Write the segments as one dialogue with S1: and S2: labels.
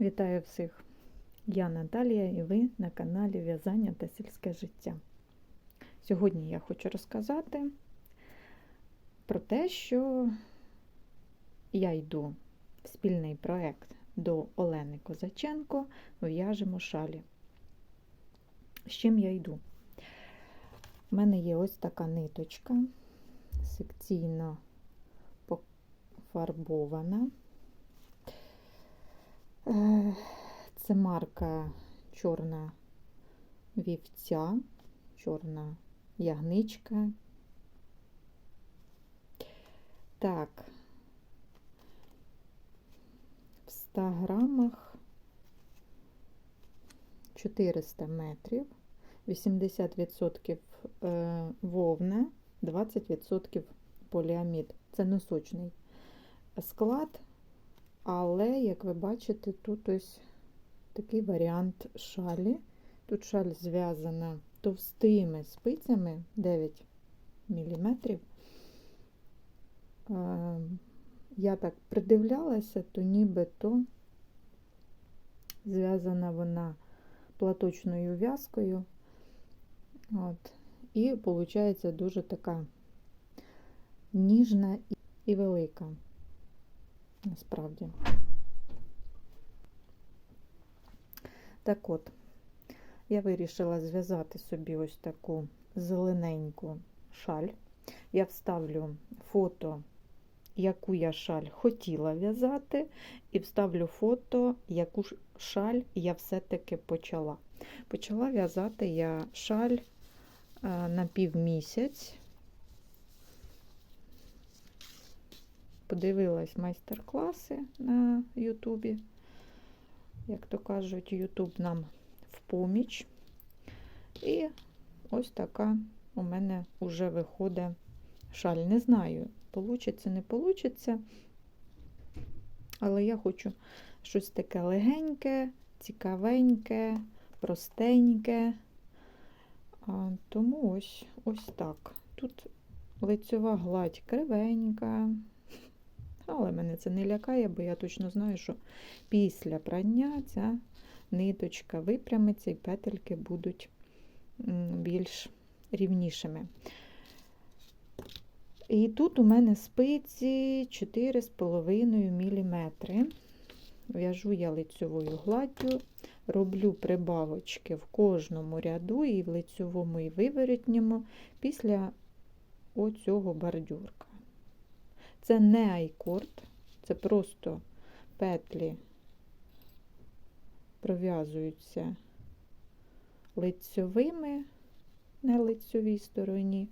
S1: Вітаю всіх! Я Наталія і ви на каналі В'язання та сільське життя. Сьогодні я хочу розказати про те, що я йду в спільний проєкт до Олени Козаченко В'яжемо шалі. З чим я йду? У мене є ось така ниточка, секційно пофарбована. Е, Це марка чорна вівця, чорна ягничка. Так, в 100 грамах 400 метрів, 80% е, вовна, 20% поліамід. Це носочний склад. Але, як ви бачите, тут ось такий варіант шалі. Тут шаль зв'язана товстими спицями 9 мм. Я так придивлялася, то нібито зв'язана вона платочною в'язкою. От. І виходить дуже така ніжна і велика насправді. Так от, я вирішила зв'язати собі ось таку зелененьку шаль. Я вставлю фото, яку я шаль хотіла в'язати, і вставлю фото, яку шаль я все-таки почала. Почала в'язати я шаль на півмісяць. Подивилась майстер-класи на Ютубі. Як то кажуть, Ютуб нам в поміч. І ось така у мене вже виходить шаль. Не знаю, получиться, не получиться. Але я хочу щось таке легеньке, цікавеньке, простеньке. А, Тому ось ось так. Тут лицьова гладь кривенька. Але мене це не лякає, бо я точно знаю, що після прання ця ниточка випрямиться і петельки будуть більш рівнішими. І тут у мене спиці 4,5 мм. В'яжу я лицьовою гладдю, роблю прибавочки в кожному ряду, і в лицьовому, і виворотньому, після оцього бордюрка. Це не айкорд, це просто петлі пров'язуються лицьовими на лицьовій стороні,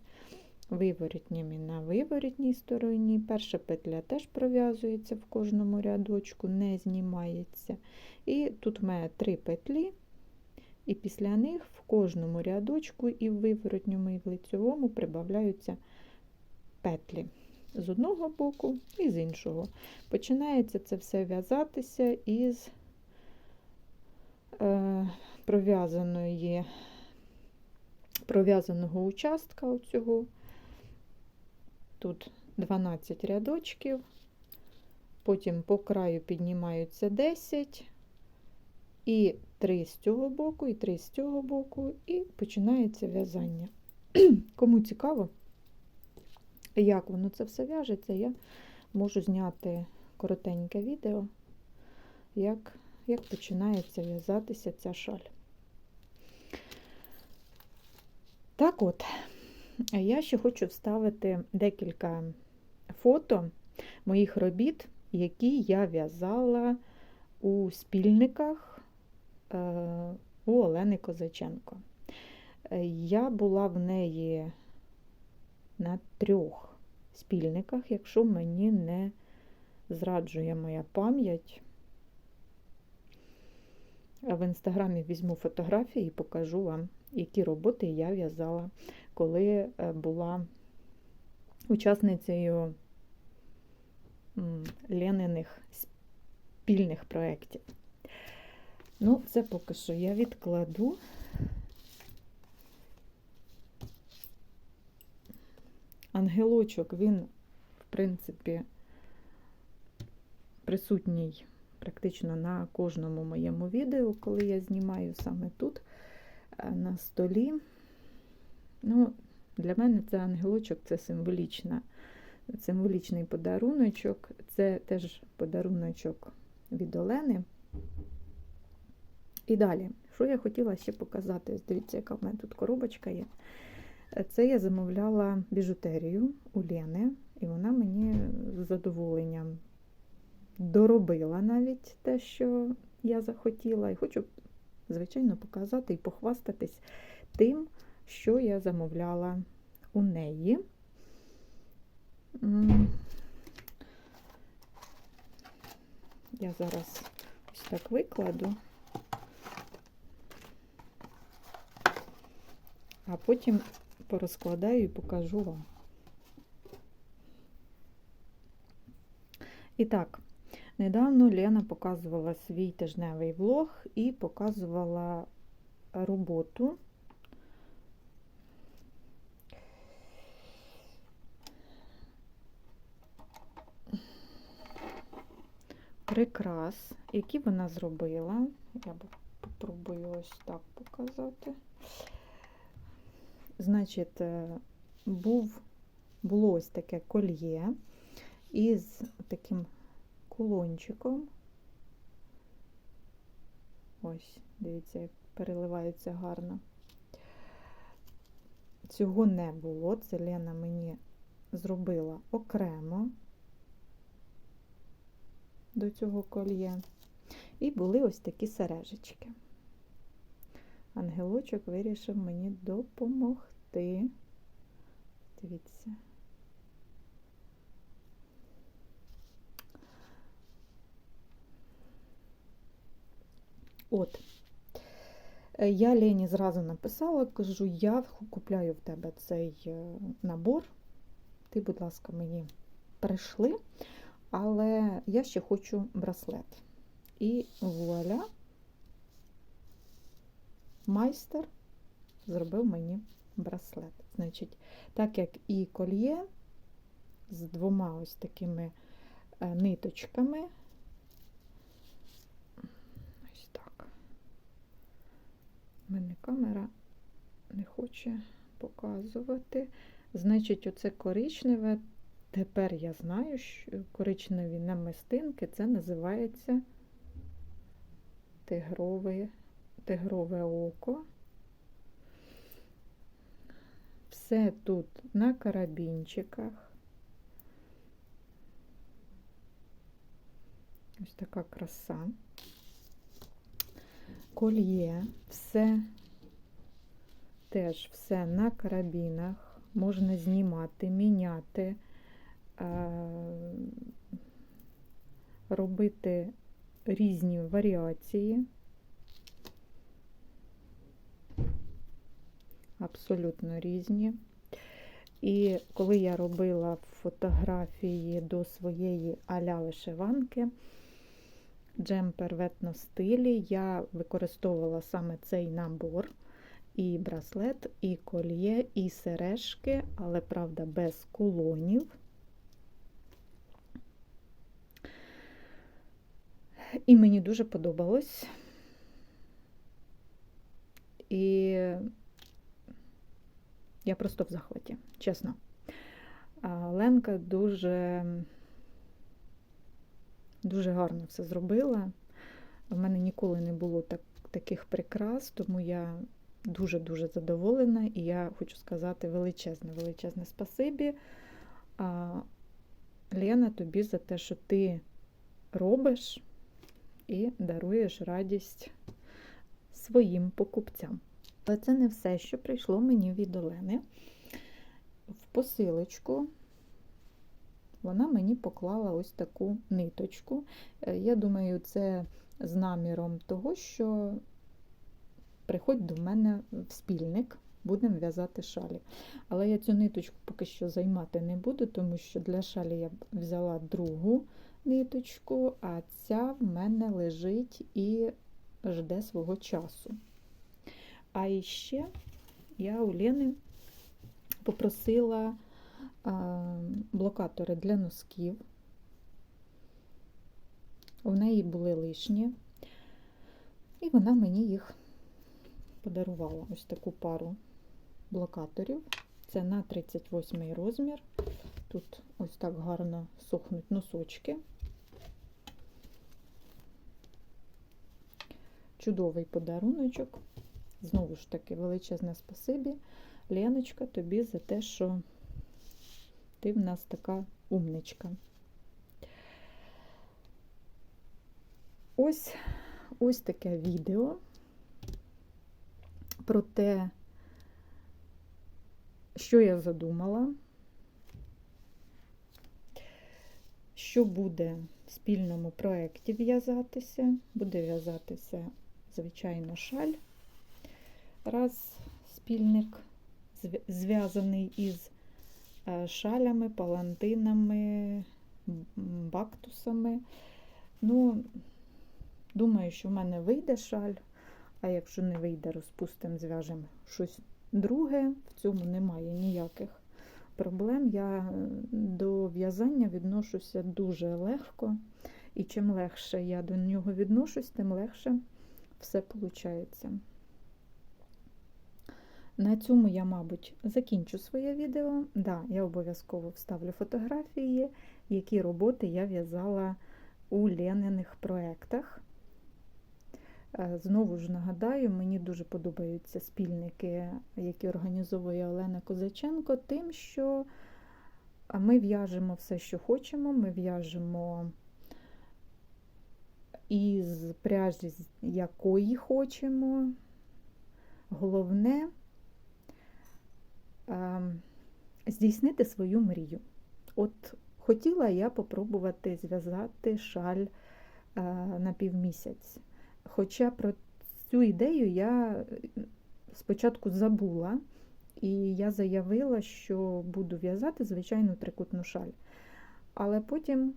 S1: виворітніми на виворітній стороні. Перша петля теж пров'язується в кожному рядочку, не знімається. І тут мене три петлі, і після них в кожному рядочку і в виворотньому, і в лицьовому прибавляються петлі з одного боку і з іншого. Починається це все в'язатися із е, пров'язаної пров'язаного участка оцього. Тут 12 рядочків, потім по краю піднімаються 10, і 3 з цього боку, і 3 з цього боку, і починається в'язання. Кому цікаво, як воно це все в'яжеться, я можу зняти коротеньке відео, як, як починається в'язатися ця шаль. Так от, я ще хочу вставити декілька фото моїх робіт, які я в'язала у спільниках е, у Олени Козаченко. Е, я була в неї на трьох спільниках, якщо мені не зраджує моя пам'ять. В інстаграмі візьму фотографії і покажу вам, які роботи я в'язала, коли е, була учасницею Лениних спільних проєктів. Ну, це поки що я відкладу. Ангелочок, він, в принципі, присутній практично на кожному моєму відео, коли я знімаю саме тут, е, на столі. Ну, Для мене це ангелочок це символічна, символічний подаруночок. Це теж подаруночок від Олени. І далі, що я хотіла ще показати? Дивіться, яка в мене тут коробочка є. Це я замовляла біжутерію у Лени, і вона мені з задоволенням доробила навіть те, що я захотіла. І хочу, звичайно, показати і похвастатись тим, що я замовляла у неї. Я зараз ось так викладу. а потім порозкладаю і покажу вам. І так, недавно Лена показувала свій тижневий влог і показувала роботу. Прикрас, які вона зробила. Я попробую ось так показати. Значить, е, був, було ось таке кольє із таким кулончиком. Ось, дивіться, як переливається гарно. Цього не було, це Лена мені зробила окремо до цього кольє. І були ось такі сережечки ангелочок вирішив мені допомогти. Дивіться. От. Е, я Лені зразу написала, кажу, я купляю в тебе цей е, набор. Ти, будь ласка, мені прийшли, але я ще хочу браслет. І вуаля, майстер зробив мені браслет. Значить, так як і кольє з двома ось такими е, ниточками. Ось так. Мене камера не хоче показувати. Значить, оце коричневе. Тепер я знаю, що коричневі намистинки це називається тигровий тигрове око. Все тут на карабінчиках. Ось така краса. Кольє, все теж все на карабінах, можна знімати, міняти, робити різні варіації. Абсолютно різні. І коли я робила фотографії до своєї аля вишиванки, джемпер в етностилі, я використовувала саме цей набор. І браслет, і кольє, і сережки, але, правда, без кулонів. І мені дуже подобалось. І я просто в захваті, чесно. Ленка дуже дуже гарно все зробила. У мене ніколи не було так, таких прикрас, тому я дуже-дуже задоволена і я хочу сказати величезне, величезне спасибі. Лена, тобі за те, що ти робиш і даруєш радість своїм покупцям. Але це не все, що прийшло мені від Олени. В посилочку вона мені поклала ось таку ниточку. Е, я думаю, це з наміром того, що приходь до мене в спільник, будемо в'язати шалі. Але я цю ниточку поки що займати не буду, тому що для шалі я взяла другу ниточку, а ця в мене лежить і жде свого часу. А іще я у Лени попросила блокатори для носків. В неї були лишні, і вона мені їх подарувала ось таку пару блокаторів. Це на 38 розмір. Тут ось так гарно сохнуть носочки. Чудовий подаруночок. Знову ж таки, величезне спасибі, Леночка, тобі за те, що ти в нас така умничка. Ось ось таке відео про те, що я задумала, що буде в спільному проєкті в'язатися. Буде в'язатися, звичайно, шаль. Раз спільник зв'язаний із е, шалями, палантинами, бактусами. Ну, думаю, що в мене вийде шаль, а якщо не вийде, розпустимо, зв'яжемо щось друге. В цьому немає ніяких проблем. Я до в'язання відношуся дуже легко. І чим легше я до нього відношусь, тим легше все виходить. На цьому я, мабуть, закінчу своє відео. Да, я обов'язково вставлю фотографії, які роботи я в'язала у Лениних проєктах. Е, знову ж нагадаю, мені дуже подобаються спільники, які організовує Олена Козаченко, тим, що ми в'яжемо все, що хочемо, ми в'яжемо із пряжі, якої хочемо. Головне здійснити свою мрію. От хотіла я попробувати зв'язати шаль е, на півмісяць. Хоча про цю ідею я спочатку забула, і я заявила, що буду в'язати звичайну трикутну шаль. Але потім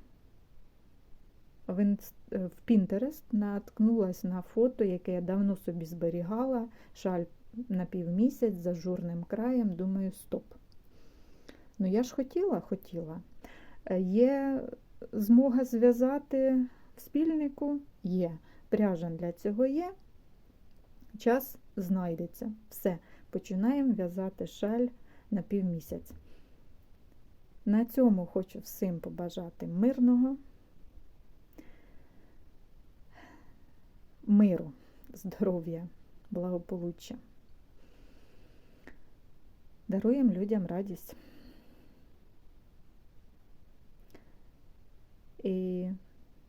S1: в Pinterest наткнулася на фото, яке я давно собі зберігала, шаль на півмісяць з ажурним краєм. Думаю, стоп. Ну, я ж хотіла, хотіла. Є змога зв'язати в спільнику? Є. Пряжа для цього є. Час знайдеться. Все, починаємо в'язати шаль на півмісяць. На цьому хочу всім побажати мирного, миру, здоров'я, благополуччя. Даруємо людям радість. І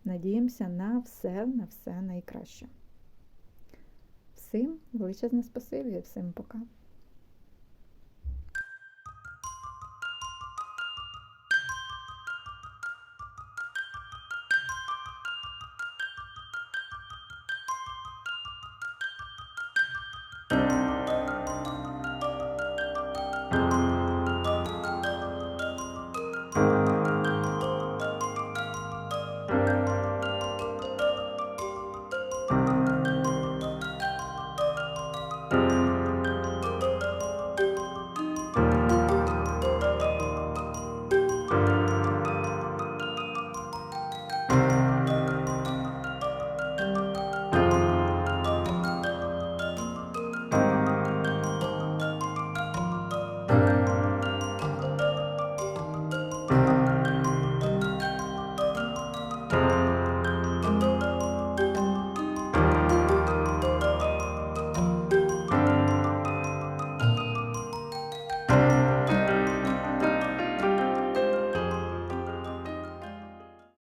S1: надіємося на все, на все найкраще. Всім величезне спасибі, всім пока.